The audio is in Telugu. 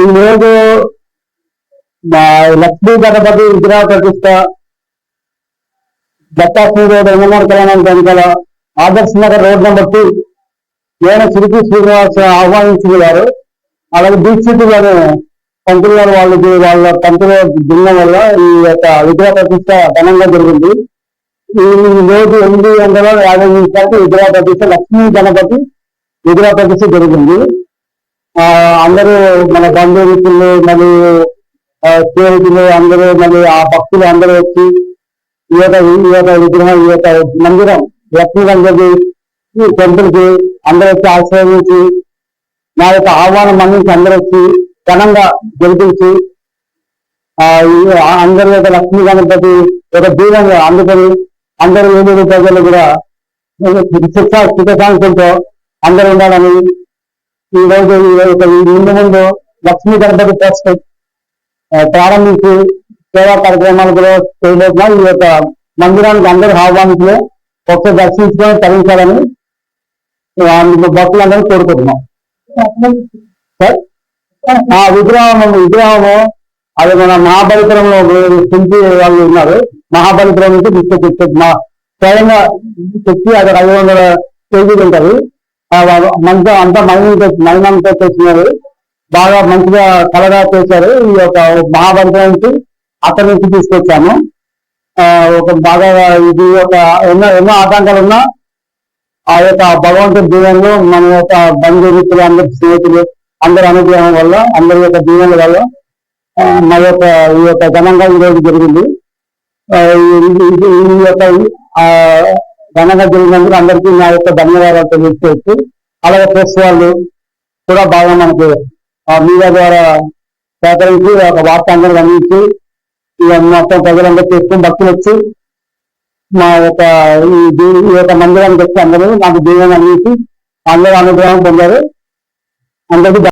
ఈరోజు మా లక్ష్మీ గణపతి విగ్రహ ప్రతిష్ట దత్తాత్రి రోడ్ ఎమ్మెల్యే కళ్యాణం వెనుకల ఆదర్శ నగర్ రోడ్ నెంబర్ టూ నేను చిరుకి శ్రీనివాస ఆహ్వానించిన గారు. అలాగే దీక్షిత్ గారు పంతులు గారు వాళ్ళకి వాళ్ళ తంత్రి బృందం వల్ల ఈ యొక్క విగ్రహ ప్రతిష్ట ఘనంగా జరిగింది. ఈ రోజు ఎనిమిది వందల యాభై నిమిషాలకు విగ్రహ ప్రతిష్ట లక్ష్మీ గణపతి విగ్రహ ప్రతిష్ట జరిగింది. అందరూ మన బంధుమిత్రులు మరియు ఆ, స్నేహితులు అందరూ మళ్ళీ ఆ భక్తులు అందరూ వచ్చి ఈ యొక్క ఈ యొక్క విగ్రహం ఈ యొక్క మందిరం లక్ష్మీ గణపతి ఈ టెంపుల్ అందరూ వచ్చి ఆశ్రయించి నా యొక్క ఆహ్వానం మన్నించి అందరూ వచ్చి ఘనంగా గెలిపించి అందరి యొక్క లక్ష్మీ గణపతి ఒక దీవంగా అందుకొని అందరూ ఏడు ప్రజలు కూడా శిక్ష సుఖశాంతులతో అందరూ ఉండాలని ఈ రోజు ముందు ముందు లక్ష్మీ గణపతి ట్రస్ట్ ప్రారంభించి సేవా కార్యక్రమాలు కూడా చేయబోతున్నాం. ఈ యొక్క మందిరానికి అందరూ ఆహ్వానించి ఒకసారి దర్శించుకొని తరించాలని భక్తులందరూ కోరుకుంటున్నాం. సార్? ఆ విగ్రహం విగ్రహము అది మన మహాబలిపురంలో శిల్పి వాళ్ళు ఉన్నారు. మహాబలిపురం నుంచి తీసుకొచ్చి మా స్వయంగా తెచ్చి అది ఐదు వందల కేజీలు ఉంటుంది. మంచిగా అంతా మైనంతో మైనంతో తెచ్చినారు బాగా మంచిగా కలగా చేశారు ఈ యొక్క మహాబలిపురం నుంచి అక్కడి నుంచి తీసుకొచ్చాము. ఆ, ఒక బాగా ఇది ఒక ఎన్నో ఎన్నో ఆటంకాలు ఉన్నా ఆ యొక్క భగవంతుడి దీవెనలు మన యొక్క బంధుమిత్రులు అందరి స్నేహితులు అందరి అనుగ్రహం వల్ల అందరి యొక్క దీవెనల వల్ల మా యొక్క ఈ యొక్క ఘనంగా ఈరోజు జరిగింది. ఈ- యొక్క ఘనంగా జరిగినందుకు అందరికీ నా యొక్క ధన్యవాదాలు తెలియజేయచ్చు అలాగే ప్రెస్ వాళ్ళు కూడా బాగా మనకి ఆ, మీడియా ద్వారా సేకరించి ఒక వార్తాంకం అందించి మొత్తం ప్రజలందరూ చేసుకుని భక్తులు వచ్చి మా యొక్క ఈ ఈ యొక్క మందిరానికి వచ్చి అందరూ నాకు దీవెన అందించి అందరూ అనుగ్రహం పొందారు. అందరికీ